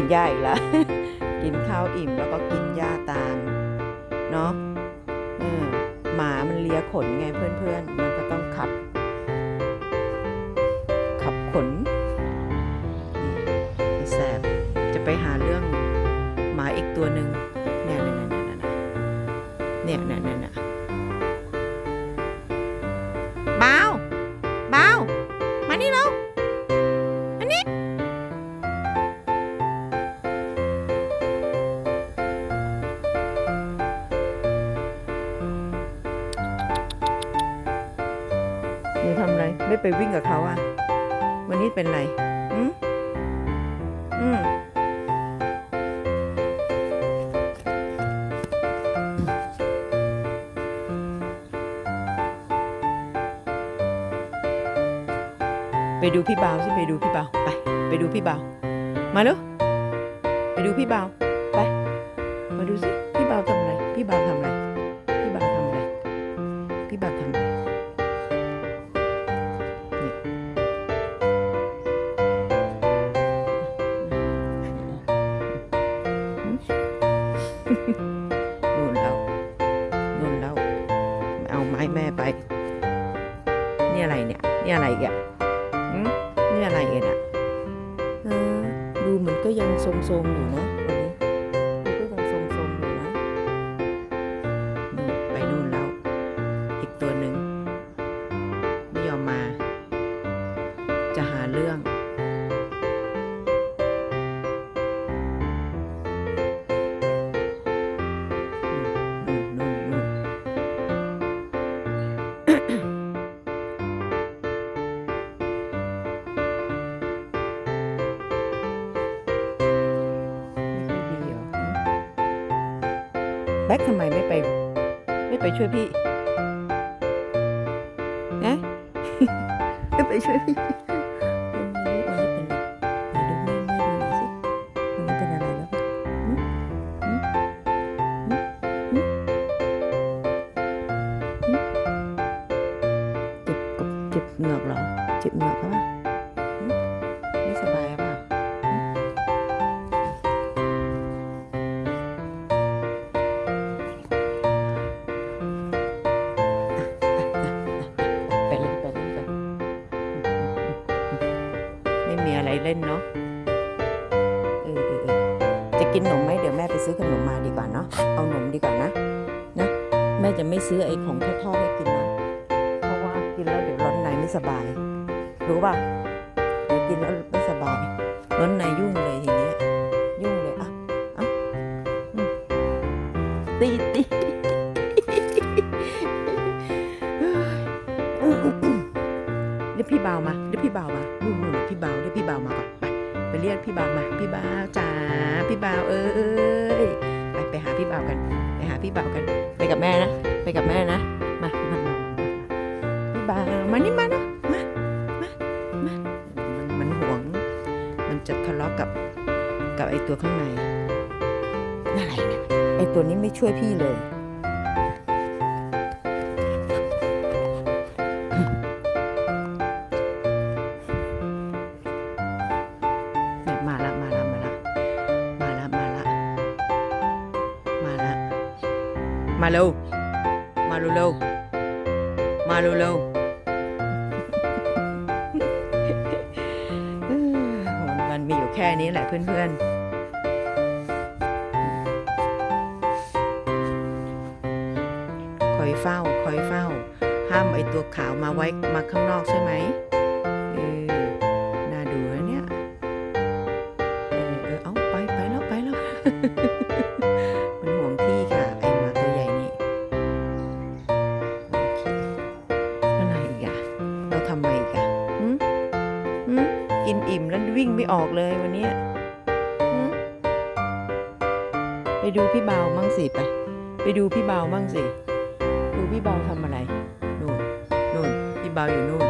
กินหญ้าอีกแล้วกินข้าวอิ่มแล้วก็กินหญ้าตามเนาะเออหมามันเลียขนไงเพื่อนๆ มันก็ต้องขับ ขับขนนี่ไอแสบจะไปหาเรื่องหมาอีกตัวหนึ่งเนี่ยเนี่ยเนี่ยเนี่ยเนี่ยเนี่ยเนี่ย ไรไม่ไปวิ่งกับเขาอะวันนี้เป็นไรอืมอืมไปดูพี่บ่าวสิไปดูพี่บ่าวไป ไปดูพี่บ่าวมาเร็วไปดูพี่บ่าวไป มาดูสิพี่บ่าวทำอะไร พี่บ่าวทำอะไร นู่นแล้วนู่นแล้ว เอาไม้แม่ไป นี่อะไรเนี่ย นี่อะไรอีกนี่อะไรเอ็น่ะดูเหมือนก็ยังทรงๆอยู่นะวันนี้ดูก็ยังทรงๆอยู่นะนู่นไปนู่นแล้ว อีกตัวหนึ่งไม่ยอมมา จะหาเรื่อง แบ็คทำไมไม่ไป ไม่ไปช่วยพี่นะไม่ไปช่วยพี่วันนี้วันนี้เป็นอะไรมาดูแม่แม่ดูหน่อยสิวันนี้เป็นอะไรแล้วปะหืมหืมหืมหืมหืมเจ็บกบเจ็บเหงือกเหรอเจ็บเหงือกเขาปะ อะไรเล่นเนาะเออเออเออจะกินขนมไหมเดี๋ยวแม่ไปซื้อขนมมาดีกว่าเนาะเอาขนมดีกว่านะนะแม่จะไม่ซื้อไอ้ของทอดๆให้กินนะเพราะว่ากินแล้วเดี๋ยวร้อนในไม่สบาย รู้ป่ะเดี๋ยวกินแล้วไม่สบายร้อนในยุ่งเลยทีเนี้ยยุ่งเลยอะอะอืมตี พี่เบามาเรียกพี่เบามานู่นนู่นพี่เบาเรียกพี่เบามาก่อนไปไปเรียกพี่เบามาพี่เบาจ๋าพี่เบาเอ้ยไปไปหาพี่เบากัน ไปหาพี่เบากัน ไปกับแม่นะไปกับแม่นะมามามาพี่เบามานี่มานะมามามามันมันหวง มันจะทะเลาะกับกับไอตัวข้างในอะไรเนี่ยไอตัวนี้ไม่ช่วยพี่เลย มาเร็ว มาเร็วเร็วมาเร็วเร็วมันมันมีอยู่แค่นี้แหละเพื่อนๆคอยเฝ้าคอยเฝ้า ห้ามไอตัวขาวมาไว้มาข้างนอกใช่ไหมเออน่าดูนะเนี่ยเออเออเอาไปไปแล้วไปแล้ว กินอิ่มแล้ววิ่งไม่ออกเลยวันนี้ไปดูพี่เบามั่งสิไป ไปดูพี่เบามั่งสิ ดูพี่เบาทำอะไร นู่น นู่น พี่เบาอยู่นู่น